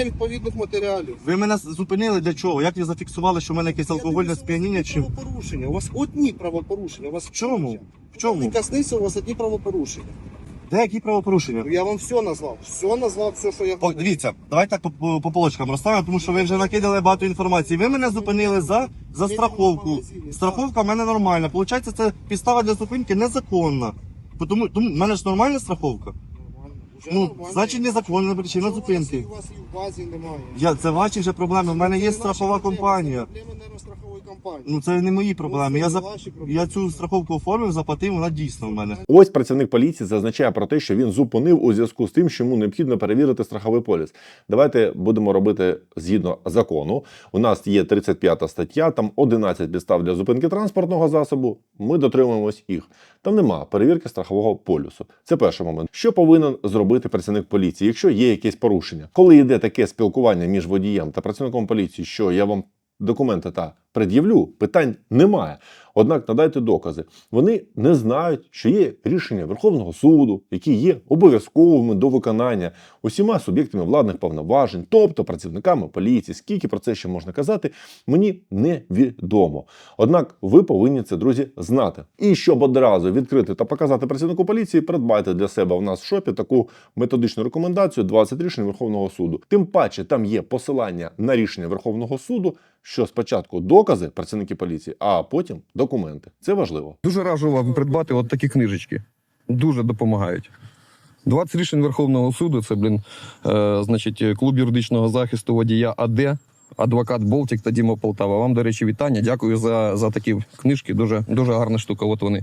відповідних матеріалів. Ви мене зупинили для чого? Як ви зафіксували, що в мене якесь алкогольне сп'яніння? Чи правопорушення. У вас одні правопорушення. У вас в чому? В чому? Не коснися, у вас одні правопорушення. Де які правопорушення? Ну, Я вам все назвав. Все назвав, все, що я О, дивіться, давайте так по, по, по полочкам розставимо, тому що ви вже накидали багато інформації. Ви мене зупинили за, за страховку. Страховка в мене нормальна. Получається, це підстава для зупинки незаконна. Тому, тому в мене ж нормальна страховка. Вже Ну, нормально. значить, незаконна причина Чого зупинки. У вас і в базі немає. Я, це ваші вже проблеми. У мене є Це страхова компанія. Це компанії. Ну це не мої проблеми. Я, це за, ваші проблеми. я цю страховку оформив, заплатив, вона дійсно в мене. Ось працівник поліції зазначає про те, що він зупинив у зв'язку з тим, що йому необхідно перевірити страховий поліс. Давайте будемо робити згідно закону. У нас є 35 стаття, там 11 підстав для зупинки транспортного засобу. Ми дотримуємось їх. Там нема перевірки страхового полюсу. Це перший момент. Що повинен зробити працівник поліції, якщо є якесь порушення? Коли йде таке спілкування між водієм та працівником поліції, що я вам документи та пред'явлю, питань немає. Однак надайте докази. Вони не знають, що є рішення Верховного суду, які є обов'язковими до виконання усіма суб'єктами владних повноважень, тобто працівниками поліції. Скільки про це ще можна казати, мені невідомо. Однак ви повинні це, друзі, знати. І щоб одразу відкрити та показати працівнику поліції, придбайте для себе в нас в шопі таку методичну рекомендацію 20 рішень Верховного суду. Тим паче там є посилання на рішення Верховного суду, що спочатку докази працівники поліції, а потім документи. Це важливо. Дуже раджу вам придбати от такі книжечки. Дуже допомагають. 20 рішень Верховного суду це, блін, е, значить, клуб юридичного захисту водія АД, адвокат Болтік та Діма Полтава. Вам, до речі, вітання. Дякую за, за такі книжки. Дуже, дуже гарна штука. От вони.